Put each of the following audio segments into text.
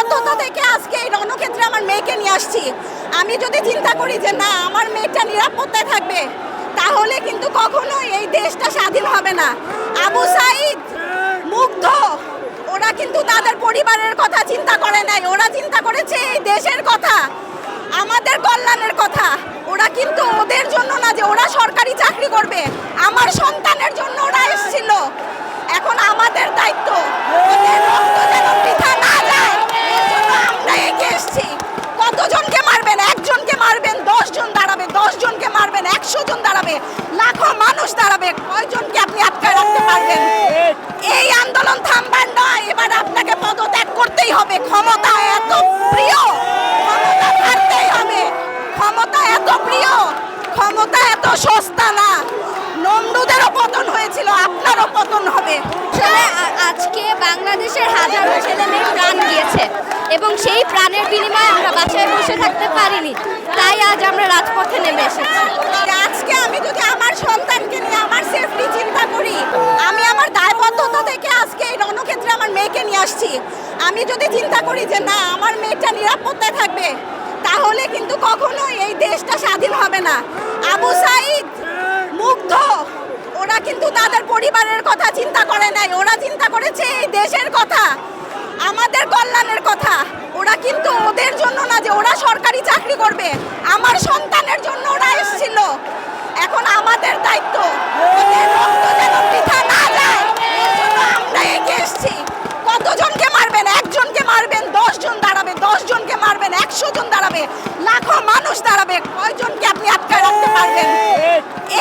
দায়বদ্ধতা থেকে আজকে এই রণক্ষেত্রে আমার মেয়েকে নিয়ে আসছি। আমি যদি চিন্তা করি যে না, আমার মেয়েটা নিরাপত্তায় থাকবে, তাহলে কিন্তু কখনোই এই দেশটা স্বাধীন হবে না। আবু সাইদ মুগ্ধ। ওরা কিন্তু তাদের পরিবারের কথা চিন্তা করে নাই, ওরা চিন্তা করেছে এই দেশের কথা, আমাদের কল্যাণের কথা। ওরা কিন্তু ওদের জন্য না যে ওরা সরকারি চাকরি করবে, আমার সন্তানের জন দাঁড়াবে, লাখো মানুষ দাঁড়াবে, কয়জনকে আপনি আটকায় রাখতে পারবেন? এই আন্দোলন থামবার নয়, এবার আপনাকে পদত্যাগ করতেই হবে। ক্ষমতা এত প্রিয়, ক্ষমতা ছাড়তেই হবে। ক্ষমতা এত প্রিয়, ক্ষমতা এত সস্তা না। নমরুদেরও পতন হয়েছিল, আপনারও পতন হবে। আজকে বাংলাদেশের হাজারো ছেলে মেয়ে প্রাণ গিয়েছে এবং সেই প্রাণের বিনিময়ে আমরা বাসায় বসে থাকতে পারিনি। তাই আজ আমরা রাজপথে নেমে এসেছি। আমি যদি চিন্তা করি যে না, আমার মেয়েটা নিরাপত্তায় থাকবে, তাহলে কিন্তু কখনোই এই দেশটা স্বাধীন হবে না। আবু সাইদ মুগ্ধ। ওরা কিন্তু তাদের পরিবারের কথা চিন্তা করে নাই, ওরা চিন্তা করেছে এই দেশের কথা, আমাদের কল্যাণের কথা। ওরা কিন্তু ওদের জন্য না যে ওরা সরকারি চাকরি করবে দাঁড়াবে, লাখো মানুষ দাঁড়াবে, কয়জনকে আপনি আটকায় রাখতে পারবেন?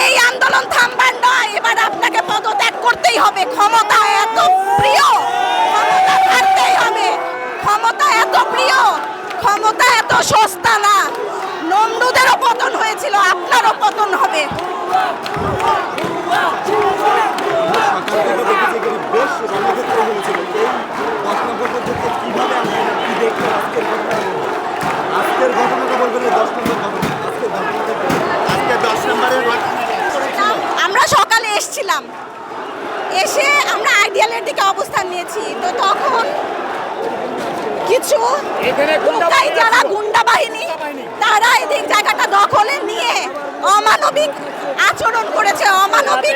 এই আন্দোলন থামবার নয়, এবার আপনাকে পদত্যাগ করতেই হবে। ক্ষমতা এত প্রিয়, ক্ষমতা ছাড়তেই হবে। ক্ষমতা এত প্রিয়, ক্ষমতা এত সস্তা না। নমরুদেরও পতন হয়েছিল আপনারও পতন হবে। বেশ এসছিলাম এসে আমরা আইডিয়ালের দিকে অবস্থান নিয়েছি। তো তখন কিছু যারা গুন্ডা বাহিনী তারা এদিক জায়গাটা দখলে নিয়ে অমানবিক আচরণ করেছে। অমানবিক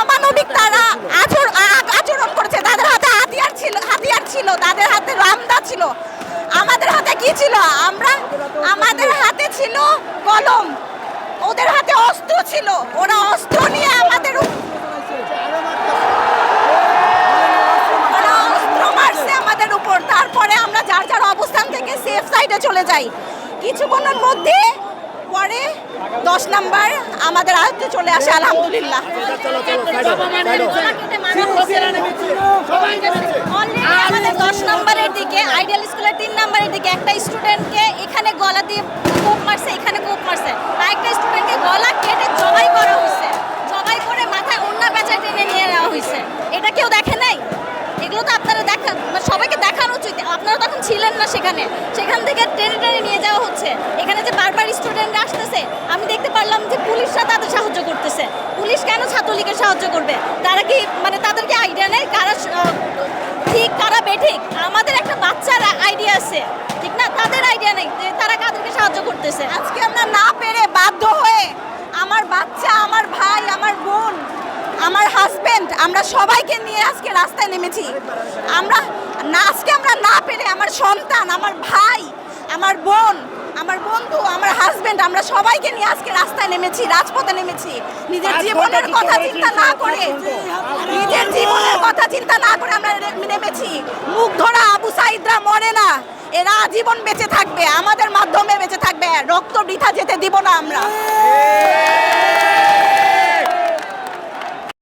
অমানবিক তারা আচর- আচরণ করেছে। তাদের হাতে হাতিয়ার ছিল হাতিয়ার ছিল। তাদের হাতে রামদা ছিল। আমাদের হাতে কি ছিল? আমরা আমাদের হাতে ছিল কলম। ওদের হাতে অস্ত্র ছিল। ওরা অস্ত্র নিয়ে আমাদের আমাদের উপর। তারপরে আমরা যার যার অবস্থান থেকে সেফ সাইডে চলে যাই। কিছুক্ষণের মধ্যে পরে দশ নাম্বার আমাদের আয়ত্তে চলে আসে, আলহামদুলিল্লাহ। আমাদের দশ নম্বরের দিকে আইডিয়াল স্কুলের তিন নম্বরের দিকে একটা স্টুডেন্টকে এখানে গলা দিয়ে কোপ মারছে, এখানে কোপ মারছে। তো আপনারা দেখা মানে সবাইকে দেখানো উচিত। আপনারা তখন ছিলেন না সেখানে। সেখান থেকে টেনে টেনে নিয়ে যাওয়া হচ্ছে। এখানে যে বারবার স্টুডেন্টরা আসতেছে, আমি দেখতে পারলাম যে পুলিশরা তাদের সাহায্য করতেছে। পুলিশ কেন ছাত্রলীগের সাহায্য করবে? তারা কি মানে তাদেরকে আইডিয়া নেই? কারা ঠিক, কারা বেঠিক? আমাদের একটা বাচ্চার আইডিয়া আছে। ঠিক না? তাদের আইডিয়া নেই তারা কাদেরকে সাহায্য করতেছে। আজকে আমরা না পেরে বাধ্য হয়ে আমার বাচ্চা আমার ভাই আমার বোন আমার হাজবেন্ড আমরা সবাইকে নিয়ে আজকে রাস্তায় নেমেছি। আমরা না আজকে আমরা না পেরে আমার সন্তান আমার ভাই আমার বোন আমার বন্ধু আমার হাজবেন্ড আমরা সবাইকে নিয়ে আজকে রাস্তায় নেমেছি রাজপথে নেমেছি। নিজের জীবনের কথা চিন্তা না করে নিজের জীবনের কথা চিন্তা না করে আমরা নেমেছি। মুখ ধরা আবু সাইদরা মরে না। এরা আজীবন বেঁচে থাকবে আমাদের মাধ্যমে বেঁচে থাকবে। রক্ত বৃথা যেতে দিব না আমরা।